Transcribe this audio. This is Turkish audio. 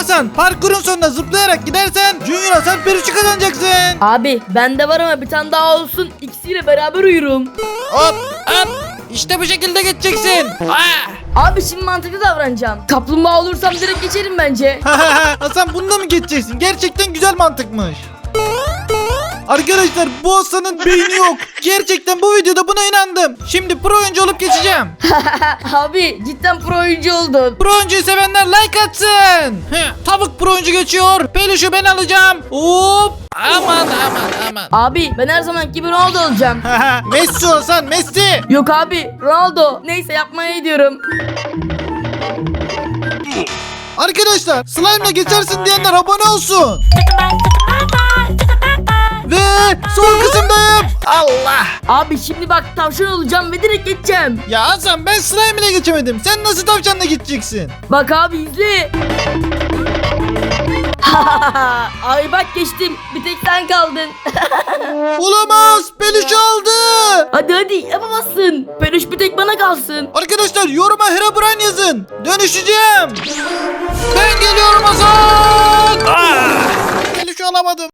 Hasan parkurun sonuna zıplayarak gidersen Junior Hasan perişi kazanacaksın. Abi bende var ama bir tane daha olsun. İkisiyle beraber uyurum. Hop hop. İşte bu şekilde geçeceksin. Abi şimdi mantıklı davranacağım. Kaplumbağa olursam direkt geçerim bence. Hasan bununla mı geçeceksin? Gerçekten güzel mantıkmış. Arkadaşlar bu Hasan'ın beyni yok. Gerçekten bu videoda buna inandım. Şimdi pro oyuncu olup geçeceğim. Abi cidden pro oyuncu oldun. Pro oyuncuyu sevenler like atsın. Heh, Tavuk pro oyuncu geçiyor. Peluşu ben alacağım. Hop. Aman aman aman. Abi ben her zaman gibi Ronaldo olacağım. Messi Hasan Messi. Yok abi Ronaldo. Neyse yapmaya gidiyorum. Arkadaşlar slime'la geçersin diyenler abone olsun. Allah. Abi şimdi bak tavşan olacağım ve direkt geçeceğim. Ya Hasan ben slime ile geçemedim. Sen nasıl tavşanla geçeceksin? Bak abi izle. Ay bak geçtim. Bir tek sen kaldın. Olamaz. Peluş aldı. hadi hadi yapamazsın. Peluş bir tek bana kalsın. Arkadaşlar yoruma Herobrine yazın. Dönüşeceğim. Ben geliyorum Hasan. Ah! Peluşu alamadım.